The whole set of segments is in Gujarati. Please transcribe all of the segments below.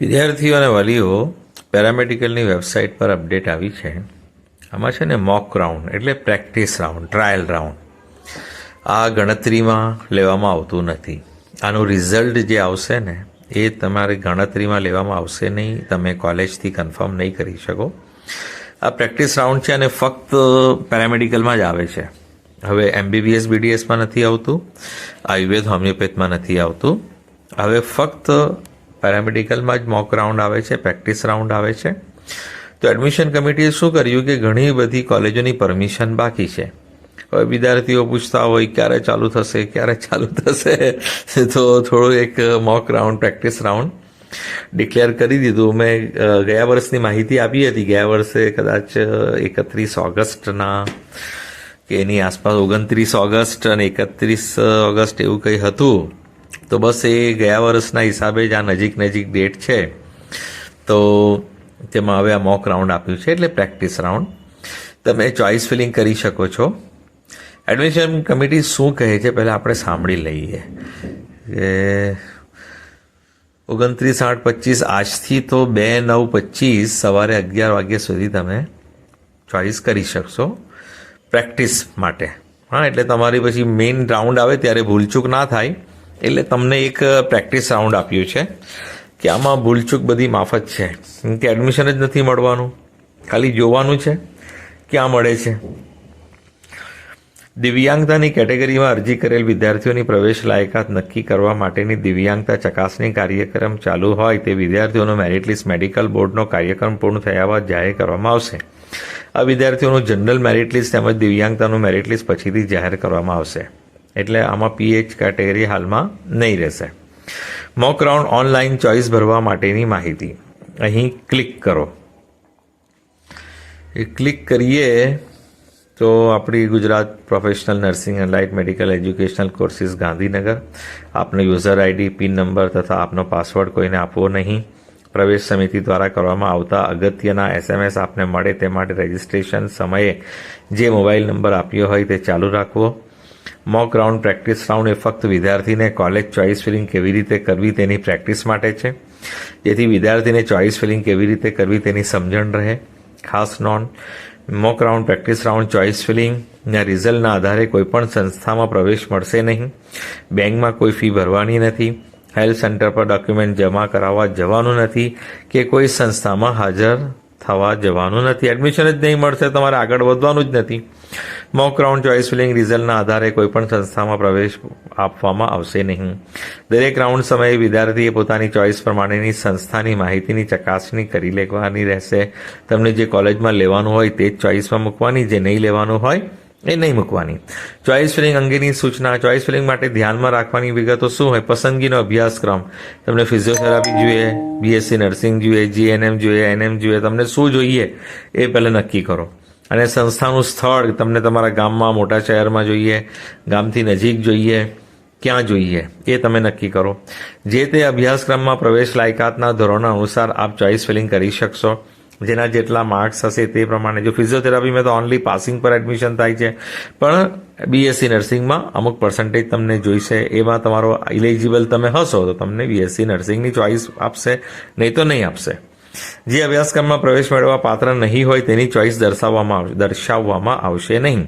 વિદ્યાર્થીઓ અને વાલીઓ પેરામેડિકલની વેબસાઇટ પર અપડેટ આવી છે. આમાં છે ને મોક રાઉન્ડ, એટલે પ્રેક્ટિસ રાઉન્ડ, ટ્રાયલ રાઉન્ડ. આ ગણતરીમાં લેવામાં આવતું નથી. આનું રિઝલ્ટ જે આવશે ને, એ તમારે ગણતરીમાં લેવામાં આવશે નહીં. તમે કોલેજથી કન્ફર્મ નહીં કરી શકો. આ પ્રેક્ટિસ રાઉન્ડ છે અને ફક્ત પેરામેડિકલમાં જ આવે છે. હવે એમબીબીએસ, બીડીએસમાં નથી આવતું. આયુર્વેદ, હોમિયોપેથમાં નથી આવતું. હવે ફક્ત પેરામેડિકલમાં જ મોક રાઉન્ડ આવે છે પ્રેક્ટિસ રાઉન્ડ આવે છે. તો એડમિશન કમિટીએ શું કર્યું કે ઘણી બધી કોલેજોની પરમિશન બાકી છે. હવે વિદ્યાર્થીઓ પૂછતા હોય, ક્યારે ચાલુ થશે, ક્યારે ચાલુ થશે? તો થોડું એક mock round practice round declare કરી દીધું. મેં ગયા વર્ષની માહિતી આપી હતી. ગયા વર્ષે કદાચ એકત્રીસ ઓગસ્ટના કે એની આસપાસ ઓગણત્રીસ ઓગસ્ટ અને એકત્રીસ ઓગસ્ટ એવું કંઈ હતું. તો બસ એ ગયા વર્ષના હિસાબે જ આ નજીક નજીક ડેટ છે. તો તેમાં હવે આ મોક રાઉન્ડ આપ્યું છે એટલે પ્રેક્ટિસ રાઉન્ડ તમે ચોઇસ ફિલિંગ કરી શકો છો. એડમિશન કમિટી શું કહે છે પહેલાં આપણે સાંભળી લઈએ. કે ઓગણત્રીસ આઠ પચીસ, આજથી તો બે નવ પચીસ, સવારે અગિયાર વાગ્યા સુધી તમે ચોઇસ કરી શકશો પ્રેક્ટિસ માટે. હા, એટલે તમારી પછી મેઇન રાઉન્ડ આવે ત્યારે ભૂલચૂક ના થાય. એટલે તમને એક પ્રેક્ટિસ રાઉન્ડ આપ્યું છે કે આમાં ભૂલચૂક બધી માફત છે. કે એડમિશન જ નથી મળવાનું. ખાલી જોવાનું છે ક્યાં મળે છે. દિવ્યાંગતાની કેટેગરીમાં અરજી કરેલ વિદ્યાર્થીઓની પ્રવેશ લાયકાત નક્કી કરવા માટેની દિવ્યાંગતા ચકાસણી કાર્યક્રમ ચાલુ હોય તે વિદ્યાર્થીઓનો મેરિટ લિસ્ટ મેડિકલ બોર્ડનો કાર્યક્રમ પૂર્ણ થયા બાદ જાહેર કરવામાં આવશે. આ વિદ્યાર્થીઓનું જનરલ મેરિટ લિસ્ટ તેમજ દિવ્યાંગતાનું મેરિટ લિસ્ટ પછીથી જાહેર કરવામાં આવશે. એટલે આમાં પીએચ કેટેગરી હાલમાં નહીં રહેશે. મોક રાઉન્ડ ઓનલાઈન ચોઇસ ભરવા માટેની માહિતી. અહીં ક્લિક કરો. એ ક્લિક કરીએ તો આપણી Gujarat professional nursing and allied medical educational courses Gandhinagar. આપનો યુઝર આઈડી પિન નંબર તથા આપનો પાસવર્ડ કોઈને આપવો નહીં. પ્રવેશ સમિતિ દ્વારા કરવામાં આવતા અગત્યના એસએમએસ આપને મળે તે માટે રજિસ્ટ્રેશન સમયે જે મોબાઈલ નંબર આપ્યો હોય તે ચાલુ રાખવો. મોક રાઉન્ડ પ્રેક્ટિસ રાઉન્ડ એ ફક્ત વિદ્યાર્થીને કોલેજ ચોઇસ ફિલિંગ કેવી રીતે કરવી તેની પ્રેક્ટિસ માટે છે. જેથી વિદ્યાર્થીને ચોઇસ ફિલિંગ કેવી રીતે કરવી તેની સમજણ રહે. ખાસ નોંધ mock round practice round choice ફિલિંગના રિઝલ્ટના આધારે કોઈપણ સંસ્થામાં પ્રવેશ મળશે નહીં. બેંકમાં કોઈ ફી ભરવાની નથી. હેલ્થ સેન્ટર પર ડોક્યુમેન્ટ જમા કરાવવા જવાનું નથી કે કોઈ સંસ્થામાં હાજર થવા જવાનું નથી. એડમિશન જ નહીં મળશે, તમારે આગળ વધવાનું જ નથી. મોક રાઉન્ડ ચોઇસ ફિલિંગ રિઝલ્ટના આધારે કોઈપણ સંસ્થામાં પ્રવેશ આપવામાં આવશે નહીં. દરેક રાઉન્ડ સમયે વિદ્યાર્થીએ પોતાની ચોઇસ પ્રમાણેની સંસ્થાની માહિતીની ચકાસણી કરી લેવાની રહેશે. તમને જે કોલેજમાં લેવાનું હોય તે જ ચોઇસમાં મૂકવાની, જે નહીં લેવાનું હોય એ નહીં મૂકવાની. ચોઇસ ફિલિંગ અંગેની સૂચના ચોઇસ ફિલિંગ માટે ધ્યાનમાં રાખવાની વિગતો શું હોય? પસંદગીનો અભ્યાસક્રમ. તમને ફિઝિયોથેરાપી જોઈએ બીએસસી નર્સિંગ જોઈએ જીએનએમ જોઈએ એનએમ જોઈએ, તમને શું જોઈએ એ પહેલાં નક્કી કરો. અને સંસ્થાનું સ્થળ તમને તમારા ગામમાં, મોટા શહેરમાં જોઈએ, ગામથી નજીક જોઈએ, ક્યાં જોઈએ, એ તમે નક્કી કરો. જે તે અભ્યાસક્રમમાં પ્રવેશ લાયકાતના ધોરણો અનુસાર આપ ચોઇસ ફિલિંગ કરી શકશો. જેના જેટલા માર્ક્સ હશે તે પ્રમાણે. જો ફિઝિયોથેરાપીમાં તો ઓનલી પાસિંગ પર એડમિશન થાય છે. પણ બીએસસી નર્સિંગમાં અમુક પર્સન્ટેજ તમને જોઈશે. એમાં તમારો ઇલિજિબલ તમે હશો તો તમને બીએસસી નર્સિંગની ચોઇસ આપશે. નહીં તો નહીં આપશે. જે અભ્યાસક્રમમાં પ્રવેશ મેળવવા પાત્ર નહીં હોય તેની ચોઇસ દર્શાવવામાં આવશે દર્શાવવામાં આવશે નહીં.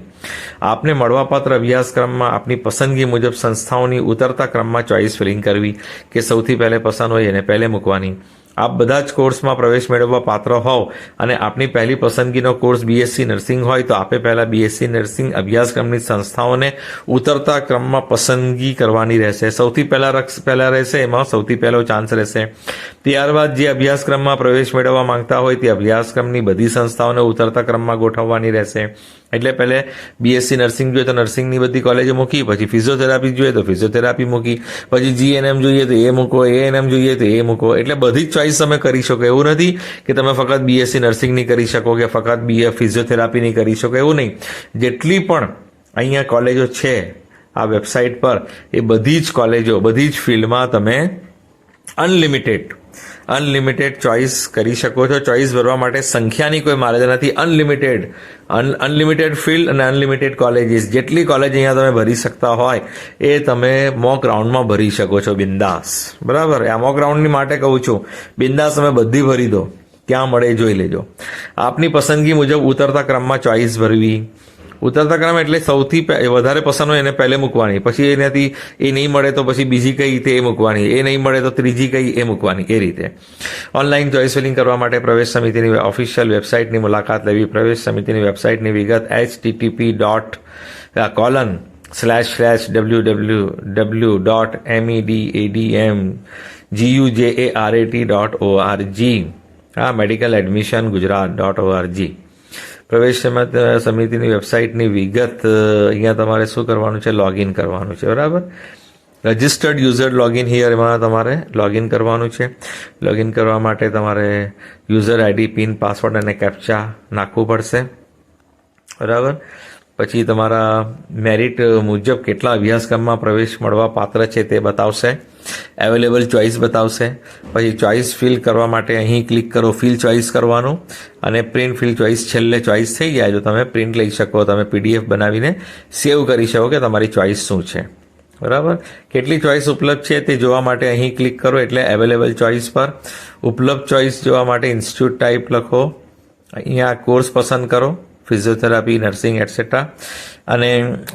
આપને મળવાપાત્ર અભ્યાસક્રમમાં આપની પસંદગી મુજબ સંસ્થાઓની ઉતરતા ક્રમમાં ચોઇસ ફિલિંગ કરવી, કે સૌથી પહેલે પસંદ હોય એને પહેલે મૂકવાની. આપ બધા જ કોર્સમાં પ્રવેશ મેળવવા પાત્ર હોવ અને આપની પહેલી પસંદગીનો કોર્સ બીએસસી નર્સિંગ હોય તો આપે પહેલા બીએસસી નર્સિંગ અભ્યાસક્રમની સંસ્થાઓને ઉતરતા ક્રમમાં પસંદગી કરવાની રહેશે. સૌથી પહેલા પહેલા રહેશે, એમાં સૌથી પહેલો ચાન્સ રહેશે. ત્યારબાદ જે અભ્યાસક્રમમાં પ્રવેશ મેળવવા માંગતા હોય તે અભ્યાસક્રમની બધી સંસ્થાઓને ઉતરતા ક્રમમાં ગોઠવવાની રહેશે. એટલે પહેલે બીએસસી નર્સિંગ જોઈએ તો નર્સિંગની બધી કોલેજો મૂકી, પછી ફિઝિયોથેરાપી જોઈએ તો ફિઝિયોથેરાપી મૂકી, પછી જીએનએમ જોઈએ તો એ મૂકો એએનએમ જોઈએ તો એ મૂકો. એટલે બધી જ ચોઈસ તમે કરી શકો. એવું નથી કે તમે ફક્ત બીએસસી નર્સિંગની કરી શકો કે ફક્ત બીએ ફિઝિયોથેરાપીની કરી શકો. એવું નહીં. જેટલી પણ અહીંયા કોલેજો છે, આ વેબસાઇટ પર, એ બધી જ કોલેજો બધી જ ફિલ્ડમાં તમે અનલિમિટેડ અનલિમિટેડ ચોઇસ કરી શકો છો. ચોઇસ ભરવા માટે સંખ્યાની કોઈ મર્યાદા નથી. અનલિમિટેડ અનલિમિટેડ ફિલ્ડ અને અનલિમિટેડ કોલેજીસ. જેટલી કોલેજ અહીંયા તમે ભરી શકતા હોય, એ તમે મોક રાઉન્ડમાં ભરી શકો છો, બિંદાસ. બરાબર? આ મોક રાઉન્ડની માટે કહું છું, બિંદાસ તમે બધી ભરી દો. ક્યાં મળે જોઈ લેજો. આપની પસંદગી મુજબ ઉતરતા ક્રમમાં ચોઇસ ભરવી. ઉતરતા ક્રમ એટલે સૌથી વધારે પસંદ હોય એને પહેલે મૂકવાની. પછી એનાથી એ નહીં મળે તો પછી બીજી કઈ રીતે એ મૂકવાની? એ નહીં મળે તો ત્રીજી કઈ એ મૂકવાની? એ રીતે. ઓનલાઈન ચોઇસ ફિલિંગ કરવા માટે પ્રવેશ સમિતિની ઓફિશિયલ વેબસાઇટની મુલાકાત લેવી. પ્રવેશ સમિતિની વેબસાઇટની વિગત H TTP dot colon slash slash W W W dot M E D A D M GU J A R A T dot O R G હા medical admission Gujarat dot O R G પ્રવેશ સમિત- સમિતિની વેબસાઇટની વિગત અહીંયા તમારે શું કરવાનું છે? લોગિન કરવાનું છે, બરાબર? રજિસ્ટર્ડ યુઝર લોગિન હિયર એમાં તમારે લોગિન કરવાનું છે. લોગિન કરવા માટે તમારે યુઝર આઈડી પિન પાસવર્ડ અને કેપ્ચા નાખવું પડશે. બરાબર? પછી તમારા મેરિટ મુજબ કેટલા અભ્યાસક્રમમાં પ્રવેશ મળવા પાત્ર છે તે બતાવશે. અવેલેબલ ચોઇસ બતાવશે. પછી ચોઇસ ફિલ કરવા માટે અહીં ક્લિક કરો ફિલ ચોઇસ કરવાનું અને પ્રિન્ટ ફિલ ચોઇસ છેલ્લે ચોઇસ થઈ જાય તો તમે પ્રિન્ટ લઈ શકો, તમે પીડીએફ બનાવીને સેવ કરી શકો કે તમારી ચોઇસ શું છે. બરાબર? કેટલી ચોઇસ ઉપલબ્ધ છે તે જોવા માટે અહીં ક્લિક કરો એટલે અવેલેબલ ચોઇસ પર. ઉપલબ્ધ ચોઇસ જોવા માટે ઇન્સ્ટિટ્યૂટ ટાઈપ લખો. અહીંયા કોર્સ પસંદ કરો. ફિઝિયોથેરાપી, નર્સિંગ એટસેટ્રા અને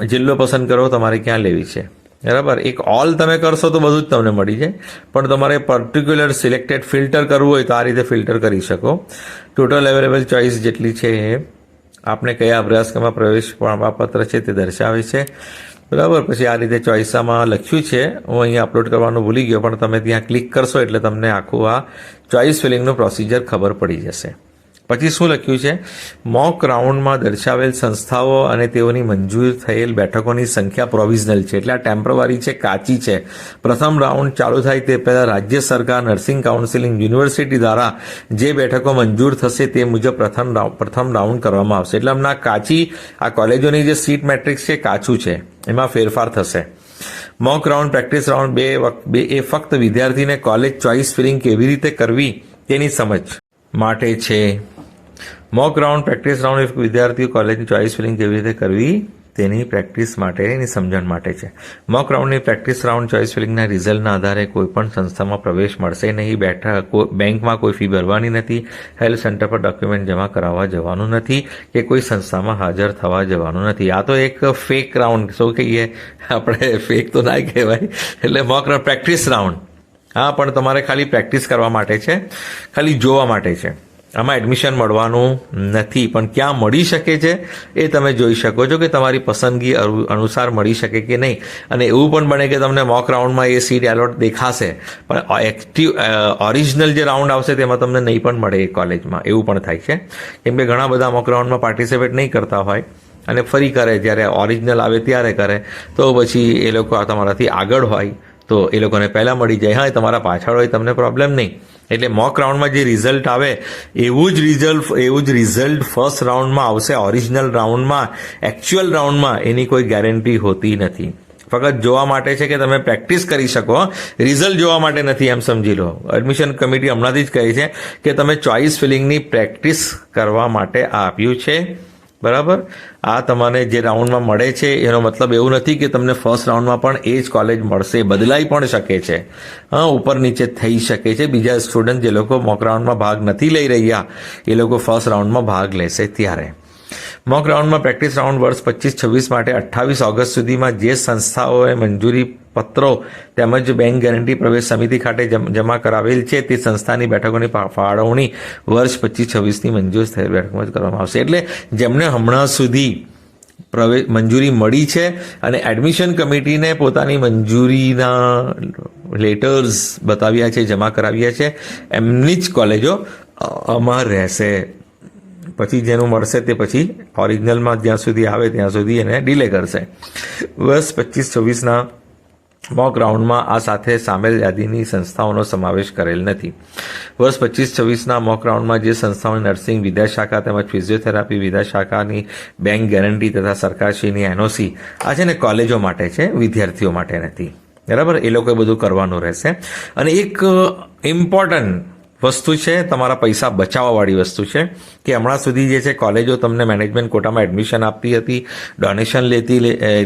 જિલ્લો પસંદ કરો, તમારે ક્યાં લેવી છે. બરાબર? એક ઓલ તમે કરશો તો બધું જ તમને મળી જાય. પણ તમારે પર્ટિક્યુલર સિલેક્ટેડ ફિલ્ટર કરવું હોય તો આ રીતે ફિલ્ટર કરી શકો. ટોટલ અવેલેબલ ચોઇસ જેટલી છે એ આપણે કયા અભ્યાસક્રમમાં પ્રવેશ પ્રમાણપત્ર છે તે દર્શાવે છે. બરાબર? પછી આ રીતે ચોઇસામાં લખ્યું છે. હું અહીંયા અપલોડ કરવાનું ભૂલી ગયો, પણ તમે ત્યાં ક્લિક કરશો એટલે તમને આખું આ ચોઇસ ફિલિંગનું પ્રોસિજર ખબર પડી જશે. પછી શું લખ્યું છે? મોક રાઉન્ડમાં દર્શાવેલ સંસ્થાઓ અને તેઓની મંજૂર થયેલ બેઠકોની સંખ્યા પ્રોવિઝનલ છે. એટલે આ ટેમ્પરરી છે, કાચી છે. પ્રથમ રાઉન્ડ ચાલુ થાય તે પહેલાં રાજ્ય સરકાર નર્સિંગ કાઉન્સિલિંગ યુનિવર્સિટી દ્વારા જે બેઠકો મંજૂર થશે તે મુજબ પ્રથમ પ્રથમ રાઉન્ડ કરવામાં આવશે. એટલે હમણાં કાચી, આ કોલેજોની જે સીટ મેટ્રિક્સ છે, કાચું છે. એમાં ફેરફાર થશે. મોક રાઉન્ડ પ્રેક્ટિસ રાઉન્ડ બે વખત બે, એ ફક્ત વિદ્યાર્થીને કોલેજ ચોઇસ ફિલિંગ કેવી રીતે કરવી તેની સમજ માટે છે. મોક રાઉન્ડ પ્રેક્ટિસ રાઉન્ડ એક વિદ્યાર્થીઓ કોલેજની ચોઇસ ફિલિંગ કેવી રીતે કરવી, તેની પ્રેક્ટિસ માટે, એની સમજણ માટે છે. મોક રાઉન્ડની પ્રેક્ટિસ રાઉન્ડ ચોઇસ ફિલિંગના રિઝલ્ટના આધારે કોઈ પણ સંસ્થામાં પ્રવેશ મળશે નહીં. બેઠા કો- બેંકમાં કોઈ ફી ભરવાની નથી. હેલ્થ સેન્ટર પર ડોક્યુમેન્ટ જમા કરાવવા જવાનું નથી કે કોઈ સંસ્થામાં હાજર થવા જવાનું નથી. આ તો એક ફેક રાઉન્ડ શું કહીએ? આપણે ફેક તો ના કહેવાય. એટલે મોક રાઉન્ડ પ્રેક્ટિસ રાઉન્ડ હા, પણ તમારે ખાલી પ્રેક્ટિસ કરવા માટે છે. ખાલી જોવા માટે છે. આમાં એડમિશન મળવાનું નથી, પણ ક્યાં મળી શકે છે એ તમે જોઈ શકો છો કે તમારી પસંદગી અનુસાર મળી શકે કે નહીં. અને એવું પણ બને કે તમને મોક રાઉન્ડમાં એ સીટ એલોટ દેખાશે. પણ એક્ટિવ ઓરિજિનલ જે રાઉન્ડ આવશે તેમાં તમને નહીં પણ મળે એ કોલેજમાં એવું પણ થાય છે. કેમ કે ઘણા બધા મોક રાઉન્ડમાં પાર્ટિસિપેટ નહીં કરતા હોય અને ફરી કરે, જ્યારે ઓરિજિનલ આવે ત્યારે કરે. તો પછી એ લોકો તમારાથી આગળ હોય, તો એ લોકોને પહેલાં મળી જાય. હા તમારા પાછળ હોય, તમને પ્રોબ્લેમ નહીં. એટલે મોક રાઉન્ડમાં જે રિઝલ્ટ આવે, એવું જ રિઝલ્ટ એવું જ રિઝલ્ટ ફર્સ્ટ રાઉન્ડમાં આવશે. ઓરિજિનલ રાઉન્ડમાં એકચ્યુઅલ રાઉન્ડમાં એની કોઈ ગેરંટી હોતી નથી. ફક્ત જોવા માટે છે કે તમે પ્રેક્ટિસ કરી શકો. રિઝલ્ટ જોવા માટે નથી, એમ સમજી લો. એડમિશન કમિટી હમણાંથી જ કહે છે કે તમે ચોઇસ ફિલિંગની પ્રેક્ટિસ કરવા માટે આપ્યું છે. બરાબર? આ તમને જે રાઉન્ડમાં મળે છે, એનો મતલબ એવું નથી કે તમને ફર્સ્ટ રાઉન્ડમાં પણ એ જ કોલેજ મળશે, બદલાઈ પણ શકે છે. હા, ઉપર નીચે થઈ શકે છે. બીજા સ્ટુડન્ટ જે લોકો મોક રાઉન્ડમાં ભાગ નથી લઈ રહ્યા, એ લોકો ફર્સ્ટ રાઉન્ડમાં ભાગ લેશે ત્યારે. મોક રાઉન્ડમાં પ્રેક્ટિસ રાઉન્ડ વર્ષ પચીસ છવ્વીસ માટે અઠ્ઠાવીસ ઓગસ્ટ સુધીમાં જે સંસ્થાઓએ મંજૂરી પત્રો તેમજ બેંક ગેરંટી પ્રવેશ સમિતિ ખાતે જમા કરાવેલ છે. તે સંસ્થાની બેઠકોની ફાળવણી વર્ષ પચીસ છવ્વીસની મંજૂર થયેલ બેઠકમાં જ કરવામાં આવશે. એટલે જેમને હમણાં સુધી પ્રવેશ મંજૂરી મળી છે અને એડમિશન કમિટીને પોતાની મંજૂરીના લેટર્સ બતાવ્યા છે, જમા કરાવ્યા છે, એમની જ કોલેજો અમાર રહેશે. પછી જેનું મળશે તે પછી ઓરિજિનલમાં જ્યાં સુધી આવે ત્યાં સુધી એને ડિલે કરશે. વર્ષ પચીસ છવ્વીસના મોક રાઉન્ડમાં આ સાથે સામેલ યાદીની સંસ્થાઓનો સમાવેશ કરેલ નથી. વર્ષ પચીસ છવ્વીસના મોક રાઉન્ડમાં જે સંસ્થાઓને નર્સિંગ વિદ્યાશાખા તેમજ ફિઝિયોથેરાપી વિદ્યાશાખાની બેંક ગેરંટી તથા સરકારશ્રીની એનઓસી આ છે ને કોલેજો માટે છે, વિદ્યાર્થીઓ માટે નથી. બરાબર? એ લોકોએ બધું કરવાનું રહેશે. અને એક ઇમ્પોર્ટન્ટ વસ્તુ છે, તમારા પૈસા બચાવવાવાળી વસ્તુ છે કે હમણાં સુધી જે છે, કોલેજો તમને મેનેજમેન્ટ કોટામાં એડમિશન આપતી હતી, ડોનેશન લેતી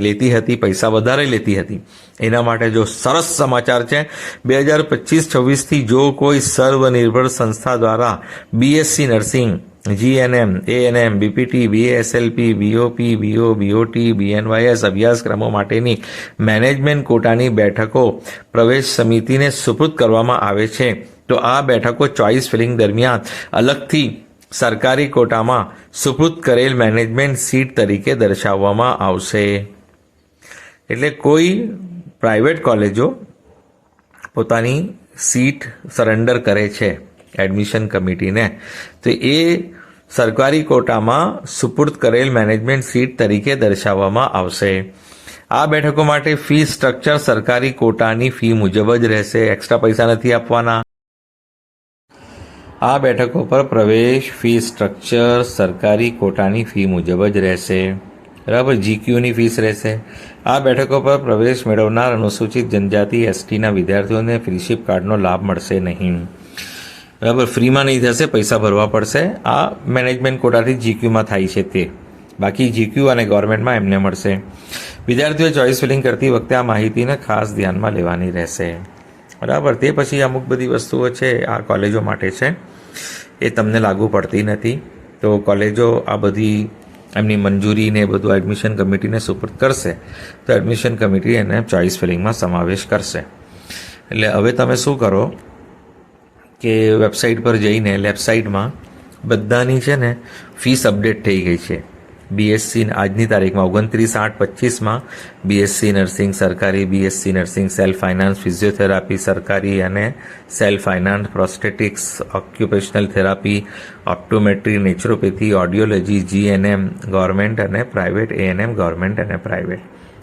લેતી હતી, પૈસા વધારે લેતી હતી. એના માટે જો સરસ સમાચાર છે, બે હજાર પચીસ છવ્વીસથી જો કોઈ સર્વનિર્ભર સંસ્થા દ્વારા BSc nursing GNM ANM BPT BSLP BOP BO BOT BNYS અભ્યાસક્રમો માટેની મેનેજમેન્ટ કોટાની બેઠકો પ્રવેશ સમિતિને સુપૃત કરવામાં આવે છે. તો આ બેઠકો ચોઇસ ફિલિંગ દરમિયાન અલગથી સરકારી કોટામાં સુપૃત કરેલ મેનેજમેન્ટ સીટ તરીકે દર્શાવવામાં આવશે. એટલે કોઈ પ્રાઇવેટ કોલેજો પોતાની સીટ સરેન્ડર કરે છે એડમિશન કમિટીને, તો એ સરકારી કોટામાં સુપુર્દ કરેલ મેનેજમેન્ટ સીટ તરીકે દર્શાવવામાં આવશે. આ બેઠકો માટે ફી સ્ટ્રક્ચર સરકારી કોટાની ફી મુજબ જ રહેશે. એક્સ્ટ્રા પૈસા નથી આપવાના. આ બેઠકો પર પ્રવેશ ફી સ્ટ્રક્ચર સરકારી કોટાની ફી મુજબ જ રહેશે. બરાબર? જીક્યુની ફીસ રહેશે. આ બેઠકો પર પ્રવેશ મેળવનાર અનુસૂચિત જનજાતિ એસટીના વિદ્યાર્થીઓને ફ્રીશીપ કાર્ડનો લાભ મળશે નહીં. બરાબર? ફ્રીમાં નહીં થશે, પૈસા ભરવા પડશે. આ મેનેજમેન્ટ કોટાથી જીક્યુમાં થાય છે તે. બાકી જીક્યુ અને ગવર્મેન્ટમાં એમને મળશે. વિદ્યાર્થીઓએ ચોઇસ ફિલિંગ કરતી વખતે આ માહિતીને ખાસ ધ્યાનમાં લેવાની રહેશે. બરાબર? તે પછી અમુક બધી વસ્તુઓ છે આ કોલેજો માટે છે. એ તમને લાગુ પડતી નથી. તો કોલેજો આ બધી એમની મંજૂરી ને એ બધું એડમિશન કમિટીને સુપરત કરશે. તો એડમિશન કમિટી એને ચોઇસ ફિલિંગમાં સમાવેશ કરશે. એટલે હવે તમે શું કરો કે વેબસાઇટ પર જઈને સાઈડમાં બધાની છે ને ફીસ અપડેટ થઈ ગઈ છે. બીએસસી આજની તારીખમાં ઓગણત્રીસ આઠ પચીસમાં બીએસસી નર્સિંગ સરકારી, BSc nursing self finance physiotherapy સરકારી અને self finance prosthetics occupational therapy, optometry, naturopathy, audiology, GNM government અને પ્રાઇવેટ એએનએમ ગવર્મેન્ટ અને પ્રાઇવેટ.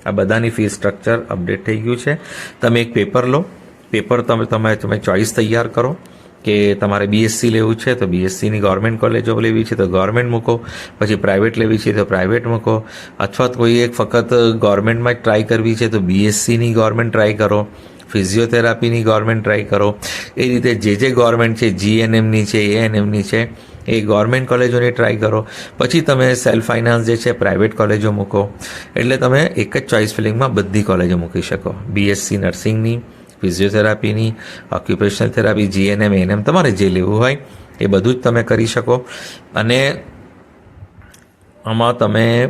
આ બધાની ફી સ્ટ્રક્ચર અપડેટ થઈ ગયું છે. તમે એક પેપર લો. પેપર તમે તમે તમે ચોઇસ તૈયાર કરો. કે તમારે બીએસસી લેવું છે, તો બીએસસીની ગવર્મેન્ટ કોલેજો લેવી છે, તો ગવર્મેન્ટ મૂકો. પછી પ્રાઇવેટ લેવી છે, તો પ્રાઇવેટ મૂકો. અથવા કોઈ એક ફક્ત ગવર્મેન્ટમાં જ ટ્રાય કરવી છે, તો બીએસસીની ગવર્મેન્ટ ટ્રાય કરો. ફિઝિયોથેરાપીની ગવર્મેન્ટ ટ્રાય કરો. એ રીતે જે જે ગવર્મેન્ટ છે જીએનએમની છે એએનએમની છે, એ ગવર્મેન્ટ કોલેજોની ટ્રાય કરો. પછી તમે સેલ્ફ ફાઇનાન્સ જે છે પ્રાઇવેટ કોલેજો મૂકો. એટલે તમે એક જ ચોઇસ ફિલિંગમાં બધી કોલેજો મૂકી શકો. બીએસસી નર્સિંગની ફિઝિયોથેરાપીની ઓક્યુપેશનલ થેરાપી જીએનએમ એનએમ તમારે જે લેવું હોય એ બધું જ તમે કરી શકો. અને આમાં તમે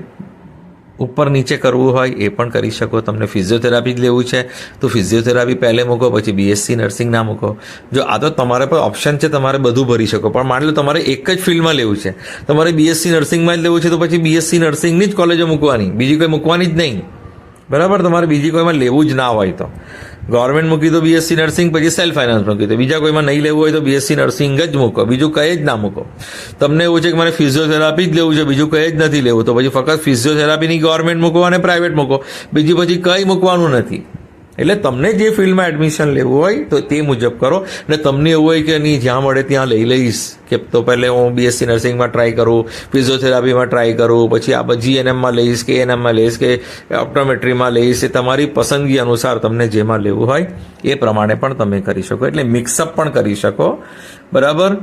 ઉપર નીચે કરવું હોય એ પણ કરી શકો. તમને ફિઝિયોથેરાપી જ લેવું છે. તો ફિઝિયોથેરાપી પહેલે મૂકો, પછી બીએસસી નર્સિંગ ના મૂકો. જો આ તો તમારે પર ઓપ્શન છે, તમારે બધું ભરી શકો. પણ માની લો તમારે એક જ ફિલ્ડમાં લેવું છે. તમારે બીએસસી નર્સિંગમાં જ લેવું છે, તો પછી બીએસસી નર્સિંગની જ કોલેજો મૂકવાની. બીજી કોઈ મૂકવાની જ નહીં. બરાબર? તમારે બીજી કોઈમાં લેવું જ ના હોય તો. ગવર્મેન્ટ મૂકી તો બીએસસી નર્સિંગ, પછી સેલ્ફ ફાઇનાન્સ મૂકી તો. બીજા કોઈમાં નહીં લેવું હોય તો બીએસસી નર્સિંગ જ મૂકો. બીજું કંઈ જ ના મૂકો. તમને એવું છે કે મારે ફિઝિયોથેરાપી જ લેવું છે, બીજું કંઈ જ નથી લેવું. તો પછી ફક્ત ફિઝિયોથેરાપીની ગવર્મેન્ટ મૂકો અને પ્રાઇવેટ મૂકો. બીજી પછી કંઈ મૂકવાનું નથી. એટલે તમને જે ફિલ્ડમાં એડમિશન લેવું હોય, તો તે મુજબ કરો. ને તમને એવું હોય કે નહીં, જ્યાં મળે ત્યાં લઈ લઈશ. કે તો પહેલે હું બીએસસી નર્સિંગમાં ટ્રાય કરું ફિઝિયોથેરાપીમાં ટ્રાય કરું, પછી આ જીએનએમમાં એનએમમાં લઈશ કે એનએમમાં લઈશ કે ઓપ્ટોમેટ્રીમાં લઈશ, એ તમારી પસંદગી અનુસાર તમને જેમાં લેવું હોય, એ પ્રમાણે પણ તમે કરી શકો. એટલે મિક્સઅપ પણ કરી શકો. બરાબર?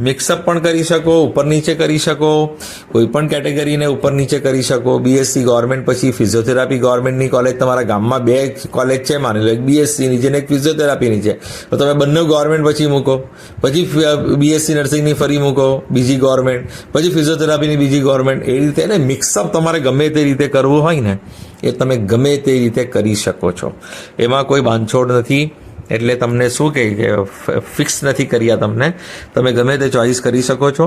મિક્સઅપ પણ કરી શકો, ઉપર નીચે કરી શકો, કોઈ પણ કેટેગરીને ઉપર નીચે કરી શકો. બીએસસી ગવર્મેન્ટ પછી ફિઝિયોથેરાપી ગવર્મેન્ટની કોલેજ તમારા ગામમાં બે કોલેજ છે, માની લો એક બીએસસીની છે ને એક ફિઝિયોથેરાપીની છે. તો તમે બંને ગવર્મેન્ટ પછી મૂકો. પછી બીએસસી નર્સિંગની ફરી મૂકો, બીજી ગવર્મેન્ટ પછી ફિઝિયોથેરાપીની બીજી ગવર્મેન્ટ એ રીતે ને મિક્સઅપ તમારે ગમે તે રીતે કરવું હોય ને, એ તમે ગમે તે રીતે કરી શકો છો. એમાં કોઈ બાંધછોડ નથી. એટલે તમને શું કહે કે ફિક્સ નથી કર્યા તમને. તમે ગમે તે ચોઇસ કરી શકો છો.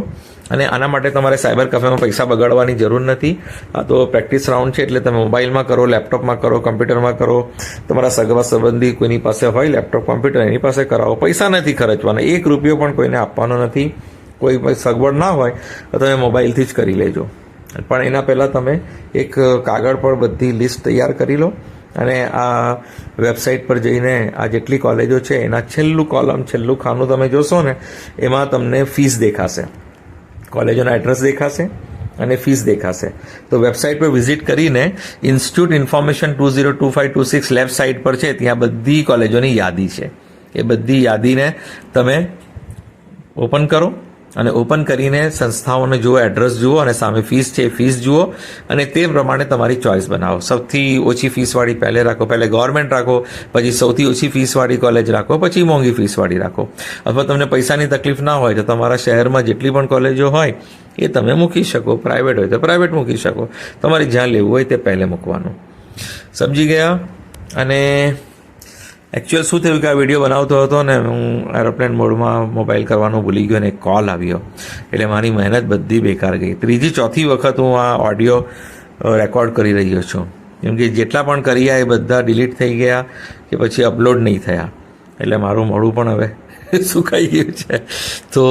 અને આના માટે તમારે સાયબર કફેમાં પૈસા બગાડવાની જરૂર નથી. આ તો પ્રેક્ટિસ રાઉન્ડ છે, એટલે તમે મોબાઈલમાં કરો લેપટોપમાં કરો કમ્પ્યુટરમાં કરો. તમારા સગવા સંબંધી કોઈની પાસે હોય લેપટોપ કમ્પ્યુટર એની પાસે કરાવો. પૈસા નથી ખર્ચવાના. એક રૂપિયો પણ કોઈને આપવાનો નથી. કોઈ સગવડ ના હોય, તો તમે મોબાઈલથી જ કરી લેજો. પણ એના પહેલાં તમે એક કાગળ પર બધી લિસ્ટ તૈયાર કરી લો. અને આ વેબસાઇટ પર જઈને આ જેટલી કોલેજો છે, એના છેલ્લું કોલમ છેલ્લું ખાનું તમે જોશો ને, એમાં તમને ફીસ દેખાશે. કોલેજોના એડ્રેસ દેખાશે અને ફીસ દેખાશે. તો વેબસાઇટ પર વિઝિટ કરીને institute information two zero two five two six left side પર છે, ત્યાં બધી કોલેજોની યાદી છે. એ બધી યાદીને તમે ઓપન કરો. અને ઓપન કરીને સંસ્થાઓને જુઓ એડ્રેસ જુઓ અને સામે ફીસ છે ફીસ જુઓ અને તે પ્રમાણે તમારી ચોઇસ બનાવો. સૌથી ઓછી ફીસવાળી પહેલે રાખો, પહેલે ગવર્મેન્ટ રાખો, પછી સૌથી ઓછી ફીસવાળી કોલેજ રાખો, પછી મોંઘી ફીસવાળી રાખો. અથવા તમને પૈસાની તકલીફ ના હોય તો તમારા શહેરમાં જેટલી પણ કોલેજો હોય એ તમે મૂકી શકો પ્રાઇવેટ હોય તો પ્રાઇવેટ મૂકી શકો. તમારે જ્યાં લેવું હોય તે પહેલે મૂકવાનું. સમજી ગયા? અને એકચ્યુઅલ શું થયું કે આ વીડિયો બનાવતો હતો ને હું એરોપ્લેન મોડમાં મોબાઈલ કરવાનું ભૂલી ગયો અને એક કોલ આવ્યો. એટલે મારી મહેનત બધી બેકાર ગઈ. ત્રીજી, ચોથી વખત હું આ ઓડિયો રેકોર્ડ કરી રહ્યો છું. કેમ કે જેટલા પણ કર્યા એ બધા ડિલીટ થઈ ગયા કે પછી અપલોડ નહીં થયા. એટલે મારું મોડું પણ હવે સુકાઈ ગયું છે. તો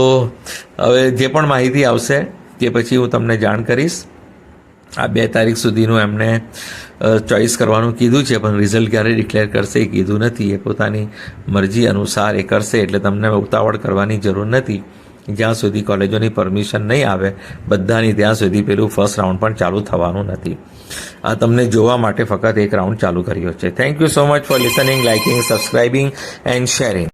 હવે જે પણ માહિતી આવશે, તે પછી હું તમને જાણ કરીશ. આ બે તારીખ સુધીનું એમને ચોઈસ કરવાનું કીધું છે, પણ રિઝલ્ટ ક્યારે ડિક્લેર કરશે એ કીધું નથી. એ પોતાની મરજી અનુસાર એ કરશે, એટલે તમને ઉતાવળ કરવાની જરૂર નથી. જ્યાં સુધી કોલેજોની પરમિશન નહીં આવે, બધાની ત્યાં સુધી પેલું ફર્સ્ટ રાઉન્ડ પણ ચાલુ થવાનું નથી. આ તમને જોવા માટે ફક્ત એક રાઉન્ડ ચાલુ કર્યો છે. Thank you so much for listening liking subscribing and sharing